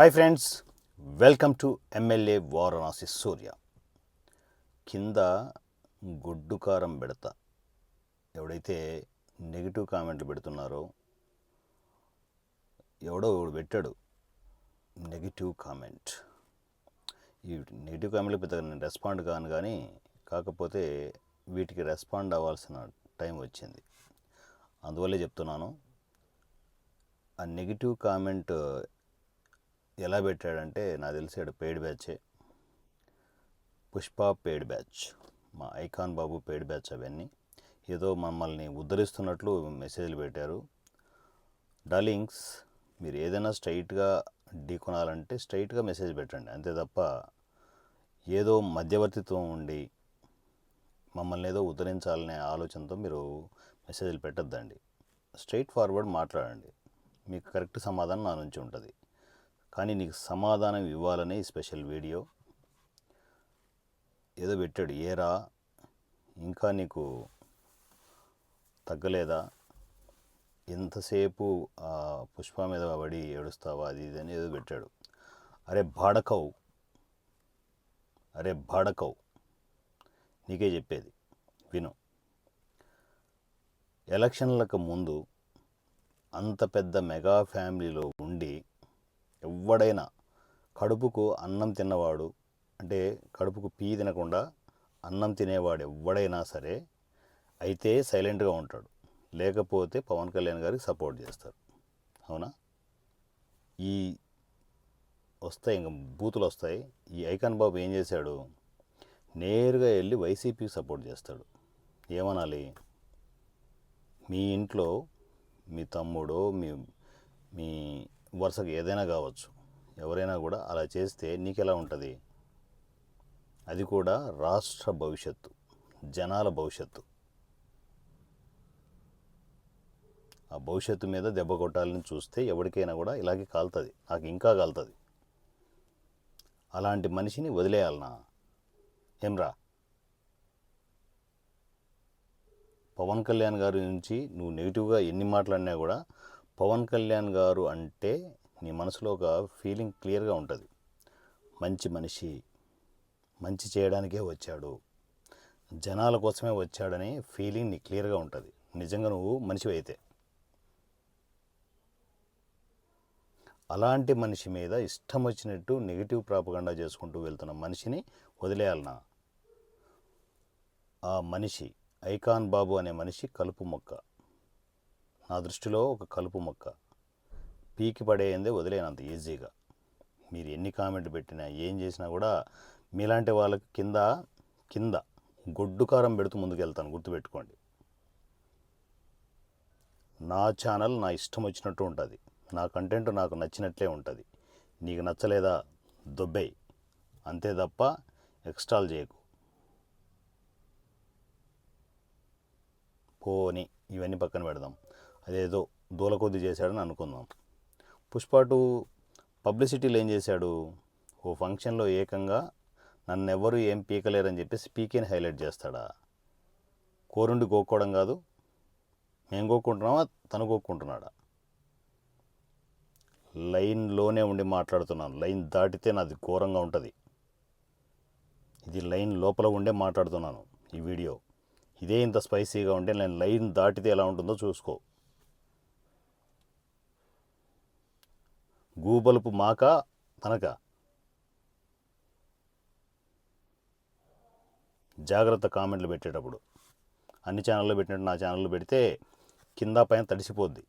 Hi friends welcome to MLA Varanasi Surya కింద గుడ్డు కారం పెడతా. ఎవడైతే నెగిటివ్ కామెంట్లు పెడుతున్నారో ఎవడో ఎవడు పెట్టాడు నెగిటివ్ కామెంట్ ఈ నెగిటివ్ కామెంట్లు పెద్దగా నేను రెస్పాండ్ కాను కానీ కాకపోతే వీటికి రెస్పాండ్ అవ్వాల్సిన టైం వచ్చింది. అందువల్లే చెప్తున్నాను ఆ నెగిటివ్ కామెంట్ ఎలా పెట్టాడంటే నాకు తెలిసాడు పెయిడ్ బ్యాచే పుష్ప పెయిడ్ బ్యాచ్ మా ఐకాన్ బాబు పెయిడ్ బ్యాచ్ అవన్నీ. ఏదో మమ్మల్ని ఉద్ధరిస్తున్నట్లు మెసేజ్లు పెట్టారు. డార్లింగ్స్ మీరు ఏదైనా స్ట్రైట్గా ఢీకొనాలంటే స్ట్రైట్గా మెసేజ్ పెట్టండి. అంతే తప్ప ఏదో మధ్యవర్తిత్వం ఉండి మమ్మల్ని ఏదో ఉద్ధరించాలనే ఆలోచనతో మీరు మెసేజ్లు పెట్టద్దండి. స్ట్రైట్ ఫార్వర్డ్ మాట్లాడండి. మీకు కరెక్ట్ సమాధానం నా నుంచి ఉంటుంది. కానీ నీకు సమాధానం ఇవ్వాలనే ఈ స్పెషల్ వీడియో. ఏదో పెట్టాడు ఏరా? ఇంకా నీకు తగ్గలేదా? ఎంతసేపు ఆ పుష్ప మీద పడి ఏడుస్తావా? అది ఇది అని ఏదో పెట్టాడు. అరే బాడకవు. అరే బాడకవు. నీకే చెప్పేది. విను. ఎలక్షన్లకు ముందు అంత పెద్ద మెగా ఫ్యామిలీలో ఉండి ఎవడైనా కడుపుకు అన్నం తిన్నవాడు అంటే కడుపుకు పీ తినకుండా అన్నం తినేవాడు ఎవడైనా సరే అయితే సైలెంట్గా ఉంటాడు. లేకపోతే పవన్ కళ్యాణ్ గారికి సపోర్ట్ చేస్తారు. అవునా? ఈ వస్తాయి ఇంకా బూతులు వస్తాయి. ఈ ఐకాన్ బాబు ఏం చేశాడు? నేరుగా వెళ్ళి వైసీపీకి సపోర్ట్ చేస్తాడు. ఏమనాలి? మీ ఇంట్లో మీ తమ్ముడో మీ మీ వరుసకు ఏదైనా కావచ్చు. ఎవరైనా కూడా అలా చేస్తే నీకెలా ఉంటుంది? అది కూడా రాష్ట్ర భవిష్యత్తు జనాల భవిష్యత్తు. ఆ భవిష్యత్తు మీద దెబ్బ కొట్టాలని చూస్తే ఎవరికైనా కూడా ఇలాగే కాలుతుంది. నాకు ఇంకా కాలుతుంది. అలాంటి మనిషిని వదిలేయాలనా? ఏమ్రా పవన్ కళ్యాణ్ గారి నుంచి నువ్వు నెగిటివ్గా ఎన్ని మాట్లాడినా కూడా పవన్ కళ్యాణ్ గారు అంటే నీ మనసులో ఒక ఫీలింగ్ క్లియర్గా ఉంటుంది. మంచి మనిషి మంచి చేయడానికే వచ్చాడు. జనాల కోసమే వచ్చాడనే ఫీలింగ్ నీ క్లియర్గా ఉంటుంది. నిజంగా నువ్వు మనిషి అయితే. అలాంటి మనిషి మీద ఇష్టం వచ్చినట్టు నెగిటివ్ ప్రాపగండా చేసుకుంటూ వెళ్తున్న మనిషిని వదిలేయాలనా? ఆ మనిషి ఐకాన్ బాబు అనే మనిషి కలుపు మొక్క. నా దృష్టిలో ఒక కలుపు మొక్క. పీకి పడేయందే వదిలేనంత ఈజీగా. మీరు ఎన్ని కామెంట్ పెట్టినా ఏం చేసినా కూడా మీలాంటి వాళ్ళకి కింద కింద గొడ్డు కారం పెడుతూ ముందుకెళ్తాను. గుర్తుపెట్టుకోండి. నా ఛానల్ నా ఇష్టం వచ్చినట్టు ఉంటుంది. నా కంటెంట్ నాకు నచ్చినట్లే ఉంటుంది. నీకు నచ్చలేదా? దొబ్బేయి. అంతే తప్ప ఎక్స్ట్రాల్ చేయకు. పోని ఇవన్నీ పక్కన పెడదాం. అదేదో దూలకొద్ది చేశాడని అనుకుందాం. పుష్ప టూ పబ్లిసిటీలో ఏం చేశాడు? ఓ ఫంక్షన్లో ఏకంగా నన్ను ఎవరు ఏం పీకలేరని చెప్పేసి పీకేని హైలైట్ చేస్తాడా? కోరుండి గోక్కోవడం కాదు మేము కోక్కుంటున్నామా తను కోక్కుంటున్నాడా లైన్లోనే ఉండి మాట్లాడుతున్నాను. లైన్ దాటితే నాది ఘోరంగా ఉంటుంది. ఇది లైన్ లోపల ఉండే మాట్లాడుతున్నాను ఈ వీడియో. ఇదే ఇంత స్పైసీగా ఉంటే నేను లైన్ దాటితే ఎలా ఉంటుందో చూసుకో. గూబలుపు మాక తనక? జాగ్రత్త కామెంట్లు పెట్టేటప్పుడు. అన్ని ఛానల్లో పెట్టినట్టు నా ఛానల్లో పెడితే కింద పైన తడిసిపోద్ది.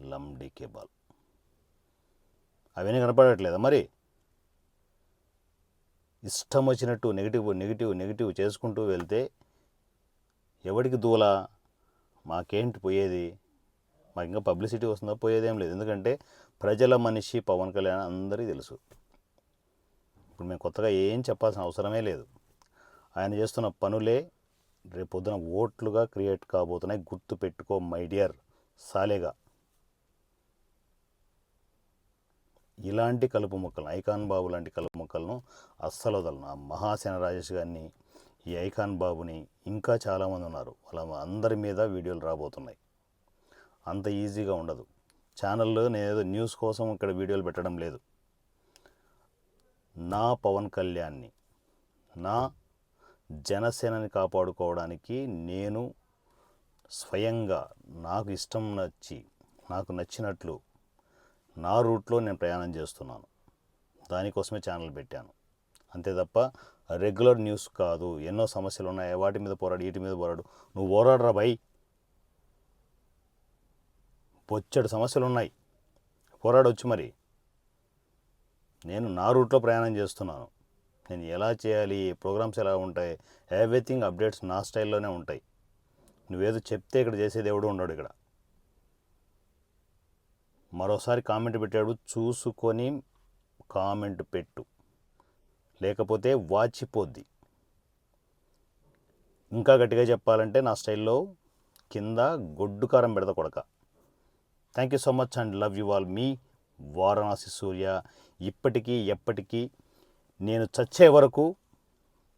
లమ్డీ కేబాల్ అవన్నీ కనపడట్లేదా మరి? ఇష్టం వచ్చినట్టు నెగిటివ్ నెగిటివ్ నెగిటివ్ చేసుకుంటూ వెళ్తే ఎవడికి దూల? మాకేంటి పోయేది? మాకు ఇంకా పబ్లిసిటీ వస్తుందో పోయేదేం లేదు. ఎందుకంటే ప్రజల మనిషి పవన్ కళ్యాణ్ అందరికీ తెలుసు. ఇప్పుడు మేము కొత్తగా ఏం చెప్పాల్సిన అవసరమే లేదు. ఆయన చేస్తున్న పనులే రేపు పొద్దున ఓట్లుగా క్రియేట్ కాబోతున్నాయి. గుర్తు పెట్టుకో మై డియర్ సాలేగా. ఇలాంటి కలుపు మొక్కలను ఐకాన్ బాబు లాంటి కలుపు మొక్కలను అస్సలు వదలను. ఆ మహాసేన రాజేష్ గారిని ఈ ఐకాన్ బాబుని ఇంకా చాలామంది ఉన్నారు. వాళ్ళ అందరి మీద వీడియోలు రాబోతున్నాయి. అంత ఈజీగా ఉండదు. ఛానల్లో నేను ఏదో న్యూస్ కోసం ఇక్కడ వీడియోలు పెట్టడం లేదు. నా పవన్ కళ్యాణ్ని నా జనసేనని కాపాడుకోవడానికి నేను స్వయంగా నాకు ఇష్టం నచ్చి నాకు నచ్చినట్లు నా రూట్లో నేను ప్రయాణం చేస్తున్నాను. దానికోసమే ఛానల్ పెట్టాను. అంతే తప్ప రెగ్యులర్ న్యూస్ కాదు. ఎన్నో సమస్యలు ఉన్నాయి వాటి మీద పోరాడు వీటి మీద పోరాడు. నువ్వు పోరాడరా బై బొచ్చడు సమస్యలు ఉన్నాయి పోరాడొచ్చు మరి. నేను నా రూట్లో ప్రయాణం చేస్తున్నాను. నేను ఎలా చేయాలి ప్రోగ్రామ్స్ ఎలా ఉంటాయి ఎవ్రీథింగ్ అప్డేట్స్ నా స్టైల్లోనే ఉంటాయి. నువ్వేదో చెప్తే ఇక్కడ చేసేది ఎవడు ఉండడు ఇక్కడ. మరోసారి కామెంట్ పెట్టాడు చూసుకొని కామెంట్ పెట్టు. లేకపోతే వాచిపోద్ది. ఇంకా గట్టిగా చెప్పాలంటే నా స్టైల్లో కింద గొడ్డు కారం పెడతా కొడక. Thank you so much and love you all మీ వారణాసి సూర్య ఇప్పటికీ ఎప్పటికీ నేను చచ్చే వరకు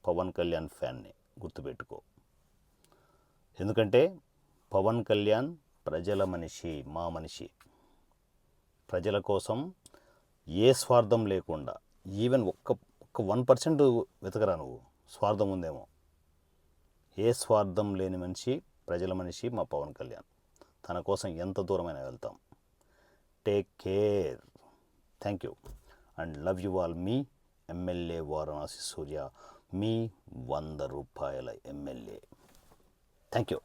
పవన్ కళ్యాణ్ ఫ్యాన్ని గుర్తుపెట్టుకో. ఎందుకంటే పవన్ కళ్యాణ్ ప్రజల మనిషి మా మనిషి. ప్రజల కోసం ఏ స్వార్థం లేకుండా ఈవెన్ ఒక్క ఒక్క వన్ పర్సెంట్ వెతకరా నువ్వు. స్వార్థం ఉందేమో. ఏ స్వార్థం లేని మనిషి ప్రజల మనిషి మా పవన్ కళ్యాణ్. తన కోసం ఎంత దూరమైనా వెళ్తాం. Take care thank you and love you all me MLA Varanasi Surya మీ వంద రూపాయల ఎమ్మెల్యే. Thank you